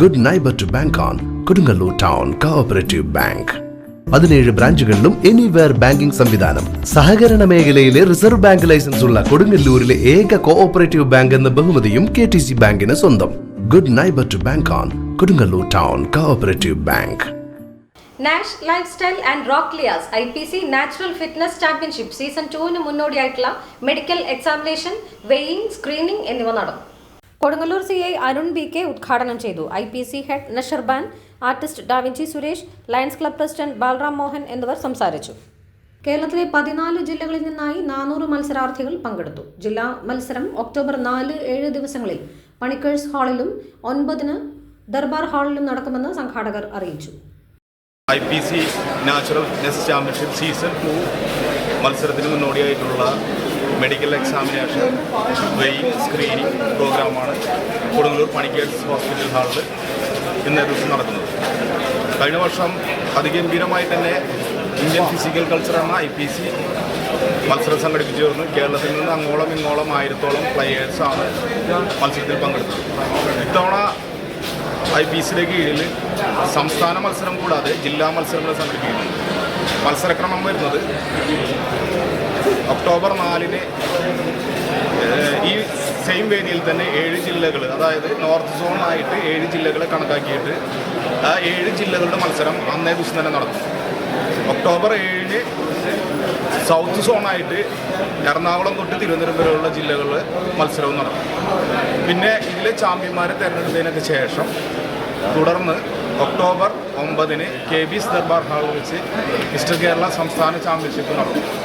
Good neighbour to bank on Kodungallur town cooperative bank പതിനേഴ് ബ്രാഞ്ചുകളിലും anywhere banking സംവിധാനം. സഹകരണ മേഖലയിലെ റിസർവ് ബാങ്ക് ലൈസൻസ് ഉള്ള കൊടുങ്ങല്ലൂരിലെ ഏക കോഓപ്പറേറ്റീവ് ബാങ്ക് എന്ന ബഹുമതിയും കെ ടി സി ബാങ്കിന് സ്വന്തം. Good neighbour to bank on Kodungallur town cooperative bank Nash lifestyle and rock Liyas I P C natural fitness championship season ടുവിന് മുന്നോടിയായിട്ടുള്ള മെഡിക്കൽ എക്സാമിനേഷൻ വെയിങ് സ്ക്രീനിംഗ് എന്നിവ നടന്നു. Kodungallur C I Arun B K ഉദ്ഘാടനം ചെയ്തു. I P C head നഷർബാൻ artist Davinci Suresh Lions Club president Balaram Mohan എന്നിവർ സംസാരിച്ചു. കേരളത്തിലെ പതിനാല് ജില്ലകളിൽ നിന്നായി നാനൂറ് മത്സരാർത്ഥികൾ പങ്കെടുത്തു. ജില്ലാ മത്സരം ഒക്ടോബർ നാല് ഏഴ് ദിവസങ്ങളിൽ പണിക്കേഴ്സ് ഹാളിലും ഒൻപതിന് ദർബാർ ഹാളിലും നടക്കുമെന്ന് സംഘാടകർ അറിയിച്ചു. I P C natural fitness championship season two മത്സരത്തിന് മുന്നോടിയായിട്ടുള്ള മെഡിക്കൽ എക്സാമിനേഷൻ വെയിങ് സ്ക്രീനിങ് പ്രോഗ്രാമാണ് കൊടുങ്ങല്ലൂർ പണിക്കേഴ്സ് ഹോസ്പിറ്റൽ ഹാളിൽ ഇന്നേ ദിവസം നടക്കുന്നത്. കഴിഞ്ഞ വർഷം അതിഗംഭീരമായി തന്നെ Indian physical culture I P C മത്സരം സംഘടിപ്പിച്ചിരുന്നു കേരളത്തിൽ നിന്ന് അങ്ങോളം ഇങ്ങോളം ആയിരത്തോളം പ്ലെയേഴ്സാണ് മത്സരത്തിൽ പങ്കെടുത്തത്. ഇത്തവണ ഐ പി സിയുടെ കീഴിൽ സംസ്ഥാന മത്സരം കൂടാതെ ജില്ലാ മത്സരങ്ങൾ സംഘടിപ്പിക്കുന്നു. മത്സരക്രമം വരുന്നത് ഒക്ടോബർ നാലിന് ഈ സെയിം വേദിയിൽ തന്നെ ഏഴ് ജില്ലകൾ അതായത് നോർത്ത് സോണായിട്ട് ഏഴ് ജില്ലകളെ കണക്കാക്കിയിട്ട് ആ ഏഴ് ജില്ലകളുടെ മത്സരം അന്നേ ദിവസം തന്നെ നടക്കും ഒക്ടോബർ ഏഴിന് സൗത്ത് സോണായിട്ട് എറണാകുളം തൊട്ട് തിരുവനന്തപുരം വരെയുള്ള ജില്ലകളിൽ മത്സരവും നടക്കും പിന്നെ ഇതിലെ ചാമ്പ്യന്മാരെ തിരഞ്ഞെടുത്തതിനൊക്കെ ശേഷം തുടർന്ന് ഒക്ടോബർ ഒമ്പതിന് കെ ബി ദർബാർ ഹാളിൽ വെച്ച് മിസ്റ്റർ കേരള സംസ്ഥാന ചാമ്പ്യൻഷിപ്പ് നടക്കും